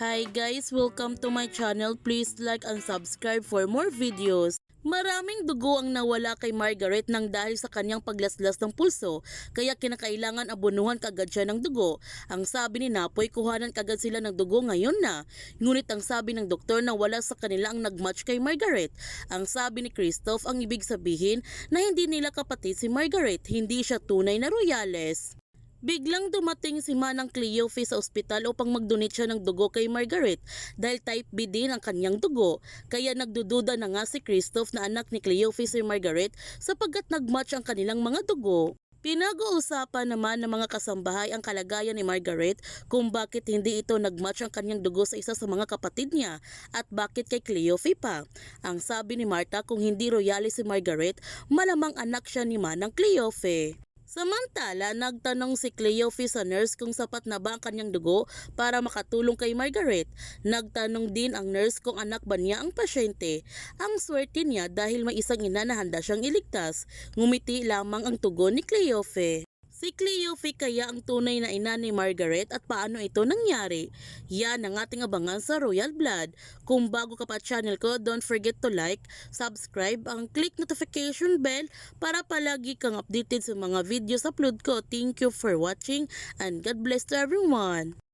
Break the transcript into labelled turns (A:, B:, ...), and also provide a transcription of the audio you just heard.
A: Hi guys, welcome to my channel. Please like and subscribe for more videos. Maraming dugo ang nawala kay Margaret nang dahil sa kanyang paglaslas ng pulso, kaya kinakailangan abunuhan kagad siya ng dugo. Ang sabi ni Napoy, kuhanan kagad sila ng dugo ngayon na. Ngunit ang sabi ng doktor na wala sa kanila ang nagmatch kay Margaret. Ang sabi ni Christoph, ang ibig sabihin na hindi nila kapatid si Margaret, hindi siya tunay na royales. Biglang dumating si Manang Cleofe sa ospital upang mag-donate siya ng dugo kay Margaret dahil type B din ang kanyang dugo. Kaya nagdududa na nga si Christoph na anak ni Cleofe si Margaret sapagkat nagmatch ang kanilang mga dugo. Pinag-uusapan naman ng mga kasambahay ang kalagayan ni Margaret kung bakit hindi ito nagmatch ang kanyang dugo sa isa sa mga kapatid niya at bakit kay Cleofe pa. Ang sabi ni Marta kung hindi royale si Margaret, malamang anak siya ni Manang Cleofe. Samantala, nagtanong si Cleofe sa nurse kung sapat na ba ang kanyang dugo para makatulong kay Margaret. Nagtanong din ang nurse kung anak ba niya ang pasyente. Ang swerte niya dahil may isang ina na handa siyang iligtas. Ngumiti lamang ang tugon ni Cleofe. Si Cleofe kaya ang tunay na ina ni Margaret at paano ito nangyari? Yan ang ating abangan sa Royal Blood. Kung bago ka pa channel ko, don't forget to like, subscribe, ang click notification bell para palagi kang updated sa mga videos upload ko. Thank you for watching and God bless to everyone.